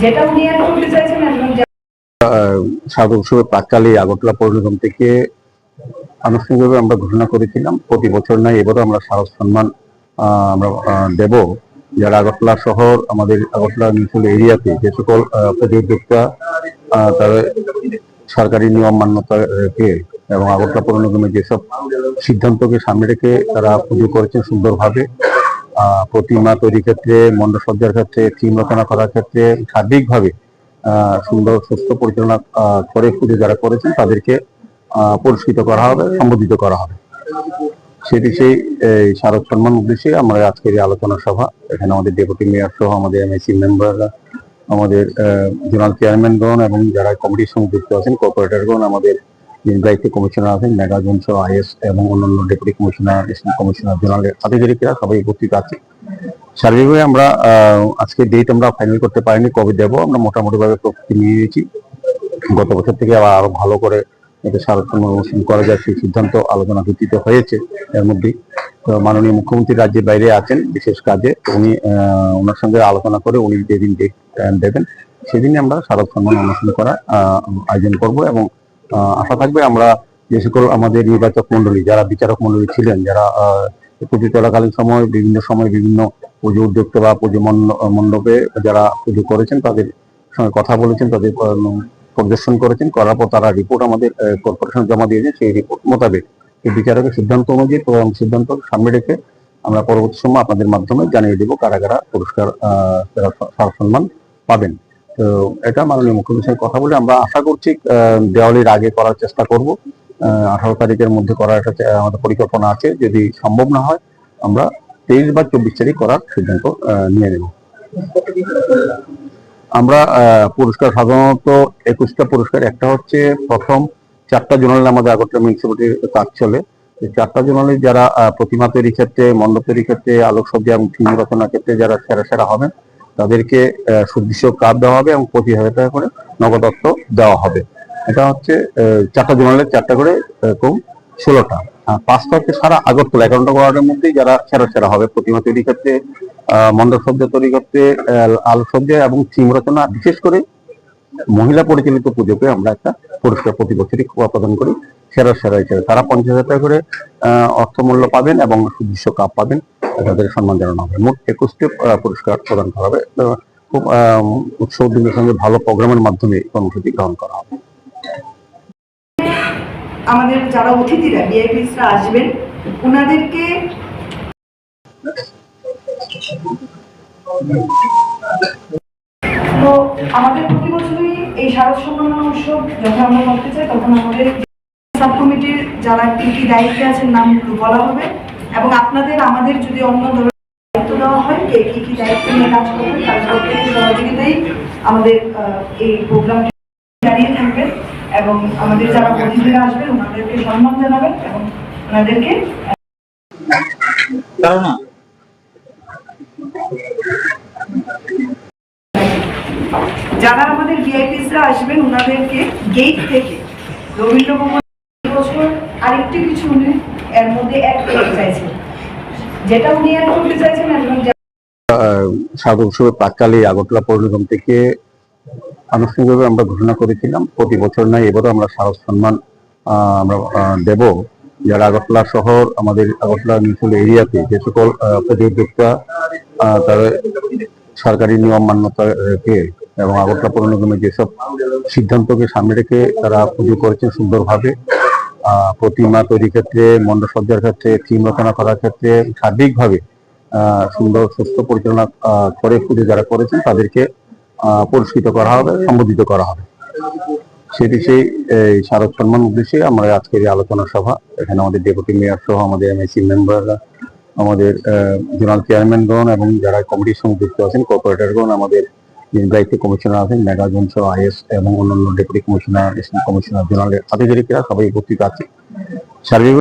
যেটা উনি আর করতে চাইছেন যা- প্রাককালে আগরতলা পৌর নিগম থেকে আনুষ্ঠানিকভাবে আমরা ঘোষণা করেছিলাম, প্রতি বছর নয়, এবারও আমরা শারদ সম্মান আমরা দেব। যারা আগরতলা শহর, আমাদের আগরতলা মিউনিসিপ্যাল এরিয়াতে যে সকল প্রতিযোগিতা তারা সরকারি নিয়ম মান্যতা রেখে এবং আগরতলা পৌর যেসব সিদ্ধান্তকে সামনে রেখে তারা পুজো করেছেন সুন্দরভাবে প্রতিমা তৈরির ক্ষেত্রে, মণ্ডপসজ্জার ক্ষেত্রে থিম রচনা করার ক্ষেত্রে সার্বিকভাবে সুন্দর, সুস্থ পরিচালনা করে পুজো যারা করেছেন, তাদেরকে পুরস্কৃত করা হবে, সম্বোধিত করা হবে। সেটি সেই স্মারক সম্মান উদ্দেশ্যে আমরা আজকের আলোচনা সভা। এখানে আমাদের ডেপুটি মেয়র সহ আমাদের এমআইসি মেম্বাররা আমাদের জোনাল চেয়ারম্যানগণ এবং যারা কমিটির সঙ্গে যুক্ত আছেন কর্পোরেটরগণ আমাদের দায়িত্ব কমিশনার আছেন মেগাজন সহ আইএস এবং অন্যান্য ডেপুটি কমিশনার কমিশনার জোনালের আধিকারিকরা সবাই উপস্থিত আছে। সার্বিকভাবে আমরা আজকে ডেট আমরা ফাইনাল করতে পারিনি, কবে দেবো, আমরা মোটামুটি ভাবে প্রস্তুতি নিয়ে নিয়েছি। গত বছর থেকে আবার আরও ভালো করে এটা সারক্ষণ অনুষ্ঠান করা যায়, সেই সিদ্ধান্ত আলোচনা ভিত্তিতে হয়েছে এর মধ্যে। মাননীয় মুখ্যমন্ত্রী রাজ্যের বাইরে আছেন, বিশেষ কাজে উনি ওনার সঙ্গে আলোচনা করে উনি যেদিন ডেট দেবেন, সেদিনই আমরা শারদ সম্মান অনুষ্ঠান করার আয়োজন করব এবং আশা থাকবে আমরা যে সকল আমাদের নির্বাচক মন্ডলী যারা বিচারক মন্ডলী ছিলেন, যারা পুজো চলাকালীন সময়, বিভিন্ন সময় বিভিন্ন পুজো উদ্যোক্তা বা পুজো মণ্ড- মণ্ডপে যারা পুজো করেছেন, তাদের সঙ্গে কথা বলেছেন, তাদের পরিদর্শন করেছেন, করার পর তারা রিপোর্ট আমাদের কর্পোরেশন জমা দিয়েছেন সেই রিপোর্ট মোতাবেক। এই বিচারকের সিদ্ধান্ত অনুযায়ী সিদ্ধান্ত সামনে রেখে আমরা পরবর্তী সময় আপনাদের মাধ্যমে জানিয়ে দেব কারা কারা পুরস্কার সম্মান পাবেন। তো এটা মাননীয় মুখ্যমন্ত্রীর কথা বলে আমরা আশা করছি দেওয়ালির আগে করার চেষ্টা করব। আঠারো তারিখের মধ্যে করার একটা আমাদের পরিকল্পনা আছে, যদি সম্ভব না হয় আমরা তেইশ বা চব্বিশ তারিখ করার সিদ্ধান্ত নিয়ে নেব। আমরা পুরস্কার সাধারণত একুশটা পুরস্কার, একটা হচ্ছে প্রথম চারটা জোনালে আমাদের আগরতলা মিউনিসিপালিটির কাজ চলে। চারটা জোনালে যারা প্রতিমা তৈরির ক্ষেত্রে মণ্ডপ তৈরির ক্ষেত্রে, আলোকসজ্জা এবং থিম রচনার ক্ষেত্রে যারা সেরা সেরা হবেন তাদেরকে সুদৃশ্য কাপ দেওয়া হবে এবং পঁচিশ হাজার টাকা করে নগদ অর্থ দেওয়া হবে। এটা হচ্ছে চারটা জোনালে চারটা করে এরকম ষোলোটা। পাঁচটা হচ্ছে সারা আগরতলা। এগারোটা ওয়ার্ডের মধ্যেই যারা সেরা সেরা হবে। প্রতিমা তৈরি করতে মণ্ডপ সজ্জা তৈরি করতে আহ, আলোকসজ্জা এবং থিম রচনা বিশেষ করে মহিলা পরিচালিত পুজোকে আমরা একটা পুরস্কার প্রতি বছরই প্রদান করি। সেরা সেরা হিসেবে। তারা পঞ্চাশ হাজার টাকা করে অর্থমূল্য পাবেন এবং সুদৃশ্য কাপ পাবেন। তাদের সম্মান জানানো হবে। মোট একুশটি পুরস্কার প্রদান করা হবে। খুব উৎসব দিনের সঙ্গে ভালো প্রোগ্রামের মাধ্যমে কর্মসূচি গ্রহণ করা হবে। আমাদের যারা অতিথিরা বিআইপিসরা আসবেন, ওনাদেরকে তো আমাদের প্রতি বছরই এই শারদ সম্মান উৎসব যখন আমরা করতে চাই। তখন আমাদের সাব কমিটির যারা কি কি দায়িত্বে আছেন নামগুলো বলা হবে। এবং আপনাদের আমাদের যদি অন্য ধরনের দায়িত্ব দেওয়া হয় কে কি কি দায়িত্ব নিয়ে কাজ করবেন তার প্রত্যেকের সহযোগিতাই আমাদের এই প্রোগ্রামটি দাঁড়িয়ে থাকবেন এবং আমাদের যারা অতিথিরা আসবেন ওনাদেরকে সম্মান জানাবেন এবং ওনাদেরকে যারা আমাদের ভিআইপিসরা আসবেন ওনাদেরকে গেট থেকে রবীন্দ্র বছর আরেকটি কিছু উনি এর মধ্যে অ্যাড করতে চাইছেন। যেটা উনি অ্যাড করতে চাইছেন যা- স্বাগত উৎসবের প্রাককালে আগরতলা পৌর থেকে আনুষ্ঠানিকভাবে আমরা ঘোষণা করেছিলাম, প্রতি বছর নয়, এবারও আমরা শারদ সম্মান আমরা দেব। যারা আগরতলা শহর, আমাদের আগরতলা মিউনিসিপ্যাল এরিয়াতে যে সকল প্রতিযোগিতা তারা সরকারি নিয়ম মান্যতা রেখে এবং আগরতলা পৌর যেসব সিদ্ধান্তকে সামনে রেখে তারা পুজো করেছেন সুন্দরভাবে প্রতিমা তৈরির ক্ষেত্রে, মণ্ডপসজ্জার ক্ষেত্রে, থিম রচনা করার ক্ষেত্রে সার্বিকভাবে সুন্দর, সুস্থ পরিচালনা করে পুজো যারা করেছেন, তাদেরকে পুরস্কৃত করা হবে, সম্বোধিত করা হবে। সেটি সেই, এই স্মারক সম্মান উদ্দেশ্যে আমরা আজকের এই আলোচনা সভা। এখানে আমাদের ডেপুটি মেয়র সহ আমাদের এমআইসি মেম্বাররা আমাদের জোনাল চেয়ারম্যানগণ এবং যারা কমিটির সঙ্গে যুক্ত আছেন কর্পোরেটরগণ আমাদের যিনি দায়িত্ব কমিশনার আছেন মেগাজন সহ আইএস এবং অন্যান্য ডেপুটি কমিশনার কমিশনার জেনারেল আধিকারিকরা সবাই উপস্থিত আছে